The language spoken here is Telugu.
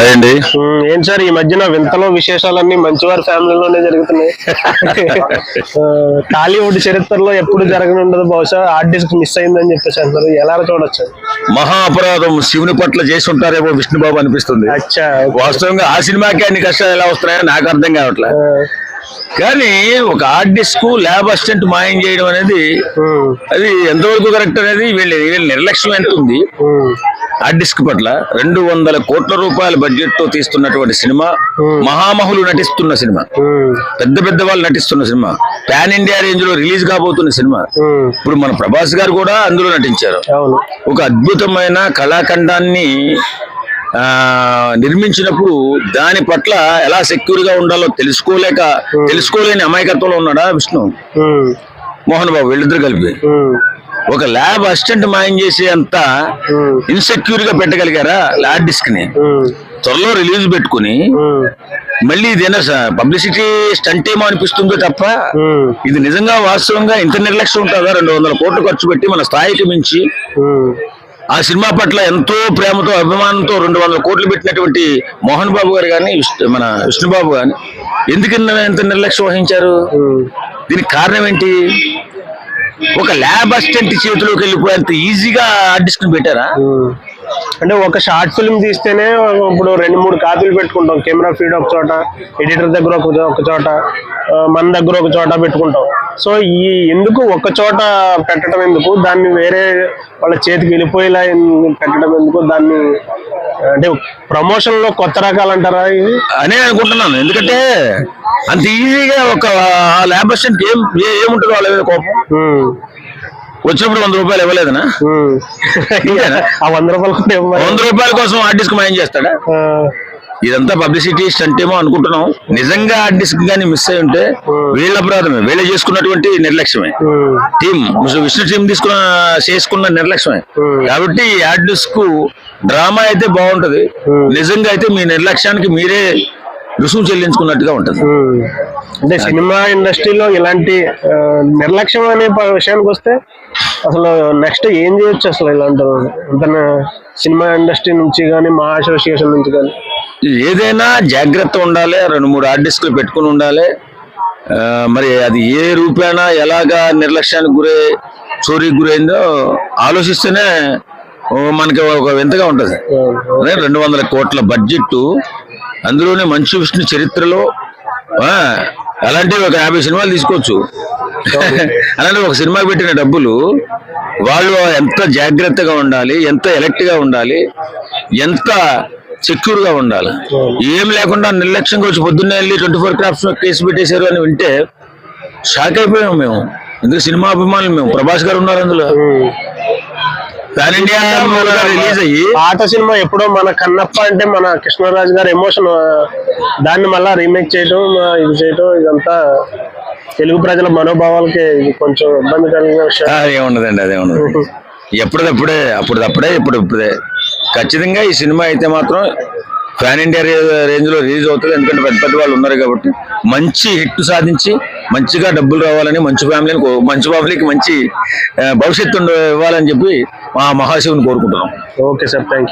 అండి ఏం సార్ ఈ మధ్యన వింతలో విశేషాలన్నీ మంచివారి ఫ్యామిలీలోనే జరుగుతున్నాయి. టాలీవుడ్ చరిత్రలో ఎప్పుడు జరగనుండదు బహుశా హార్డ్ డిస్క్ మిస్ అయిందని చెప్పేసి అంటారు ఎలా చూడొచ్చు? మహా అపరాధం శివుని పట్ల చేసి ఉంటారేమో విష్ణుబాబు అనిపిస్తుంది. అచ్చా వాస్తవంగా ఆ సినిమాకి అన్ని కష్టాలు ఎలా వస్తున్నాయో నాకు అర్థం కావట్లే. కానీ ఒక డిస్క్ ల్యాబ్ అసిస్టెంట్ మాయం చేయడం అనేది అది ఎంతవరకు కరెక్ట్ అనేది వీళ్ళ వీళ్ళ నిర్లక్ష్యం ఎంత ఉంది? డిస్క్ పట్ల రెండు వందల కోట్ల రూపాయల బడ్జెట్తో తీస్తున్నటువంటి సినిమా మహామహులు నటిస్తున్న సినిమా. ఉమ్, పెద్ద పెద్ద వాళ్ళు నటిస్తున్న సినిమా. పాన్ ఇండియా రేంజ్లో రిలీజ్ కాబోతున్న సినిమా. ఉమ్, ఇప్పుడు మన ప్రభాస్ గారు కూడా అందులో నటించారు. ఒక అద్భుతమైన కళాఖండాన్ని నిర్మించినప్పుడు దాని పట్ల ఎలా సెక్యూర్గా ఉండాలో తెలుసుకోలేక తెలుసుకోలేని అమాయకత్వంలో ఉన్నాడా విష్ణు? మోహన్ బాబు వీళ్ళిద్దరు కలిపి. ఒక ల్యాబ్ అసిస్టెంట్ మాయం చేసే అంత ఇన్సెక్యూర్గా పెట్టగలిగారా ల్యాబ్ డిస్క్ని? త్వరలో రిలీజ్ పెట్టుకుని మళ్ళీ ఇదేనా పబ్లిసిటీ స్టంట్ ఏమో అనిపిస్తుందో తప్ప ఇది నిజంగా వాస్తవంగా ఇంత నిర్లక్ష్యం ఉంటుందా? రెండు వందల కోట్లు ఖర్చు పెట్టి మన స్థాయికి మించి ఆ సినిమా పట్ల ఎంతో ప్రేమతో అభిమానంతో రెండు వందల కోట్లు పెట్టినటువంటి మోహన్ బాబు గారు కానీ మన విష్ణుబాబు కానీ ఎందుకు ఇంత ఇంత నిర్లక్ష్యం వహించారు. దీనికి కారణం ఏంటి? ఒక ల్యాబ్ అసిస్టెంట్ చేతిలోకి వెళ్ళిపోయేంత ఈజీగా డిస్క్ పెట్టారా. అంటే ఒక షార్ట్ ఫిల్మ్ తీస్తేనే ఇప్పుడు రెండు మూడు కాపీలు పెట్టుకుంటాం. కెమెరా ఫీడ్ ఒక చోట ఎడిటర్ దగ్గర ఒక ఒక చోట మన దగ్గర ఒక చోట పెట్టుకుంటాం. సో ఈ ఎందుకు ఒక చోట పెట్టడం ఎందుకు? దాన్ని వేరే వాళ్ళ చేతికి వెళ్ళిపోయేలా పెట్టడం ఎందుకు? దాన్ని అంటే ప్రమోషన్లో కొత్త రకాలు అంటారా ఇది? అనే అనుకుంటున్నాను. ఎందుకంటే అంత ఈజీగా ఒక ల్యాబ్ అసిస్టెంట్ ఏం ఏముంటుందో వాళ్ళ మీద కోపం. వచ్చినప్పుడు వంద రూపాయలు ఇవ్వలేదనా? వంద రూపాయలు. వంద రూపాయల కోసం డిస్క్ మాయం చేస్తాడా? ఇదంతా పబ్లిసిటీ స్టంట్ ఏమో అనుకుంటున్నాం. నిజంగా డిస్క్ కానీ మిస్ అయి ఉంటే వీళ్ళ అపరాధమే. వీళ్ళే చేసుకున్నటువంటి నిర్లక్ష్యమే. టీం విష్ణు టీం తీసుకున్న చేసుకున్న నిర్లక్ష్యమే. కాబట్టి హార్డ్ డిస్క్ డ్రామా అయితే బాగుంటది. నిజంగా అయితే మీ నిర్లక్ష్యానికి మీరే రుసుము చెల్లించుకున్నట్టుగా ఉంటది. అంటే సినిమా ఇండస్ట్రీలో ఇలాంటి నిర్లక్ష్యం అనే విషయానికి వస్తే అసలు నెక్స్ట్ ఏం చేయొచ్చు అసలు ఇలాంటి తన సినిమా ఇండస్ట్రీ నుంచి కానీ మా అసోసియేషన్ నుంచి కానీ ఏదైనా జాగ్రత్త ఉండాలి రెండు మూడు డిస్క్లు పెట్టుకుని ఉండాలి. మరి అది ఏ రూపేణా ఎలాగా నిర్లక్ష్యానికి గురై చోరీకి గురైందో ఆలోచిస్తేనే మనకి ఒక వింతగా ఉంటుంది. రెండు వందల కోట్ల బడ్జెట్ అందులోనే మంచు విష్ణు చరిత్రలో అలాంటివి అలాంటి ఒక యాభై సినిమాలు తీసుకోవచ్చు. అలాంటి ఒక సినిమా పెట్టిన డబ్బులు వాళ్ళు ఎంత జాగ్రత్తగా ఉండాలి ఎంత ఎలక్ట్గా ఉండాలి ఎంత సెక్యూర్గా ఉండాలి. ఏం లేకుండా నిర్లక్ష్యంగా వచ్చి పొద్దున్నే వెళ్ళి ట్వంటీ ఫోర్ క్రాఫ్ట్స్ కేసు పెట్టేశారు అని వింటే షాక్ అయిపోయాము మేము. ఎందుకు సినిమా అభిమానులు మేము? ప్రభాస్ గారు ఉన్నారు అందులో. రిలీజ్ అయ్యి పాత సినిమా ఎప్పుడో మన కన్నప్ప అంటే మన కృష్ణరాజు గారి ఎమోషన్ దాన్ని మళ్ళా రీమేక్ చేయడం ఇది చేయడం ఇదంతా తెలుగు ప్రజల మనోభావాలకి ఇది కొంచెం ఇబ్బంది కలిగిన విషయం. ఆ, అదేముండదండి అదే ఉండదు ఎప్పటిదప్పుడే అప్పుడప్పుడే ఇప్పుడు ఇప్పుడే ఖచ్చితంగా ఈ సినిమా అయితే మాత్రం ఫ్యాన్ ఇండియా రేంజ్లో రిలీజ్ అవుతుంది. ఎందుకంటే పెద్ద పెద్ద వాళ్ళు ఉన్నారు కాబట్టి మంచి హిట్ సాధించి మంచిగా డబ్బులు రావాలని మంచి ఫ్యామిలీని మంచి ఫ్యామిలీకి మంచి భవిష్యత్తు ఇవ్వాలని చెప్పి మహాశివుని కోరుకుంటున్నాం ఓకే సార్ థ్యాంక్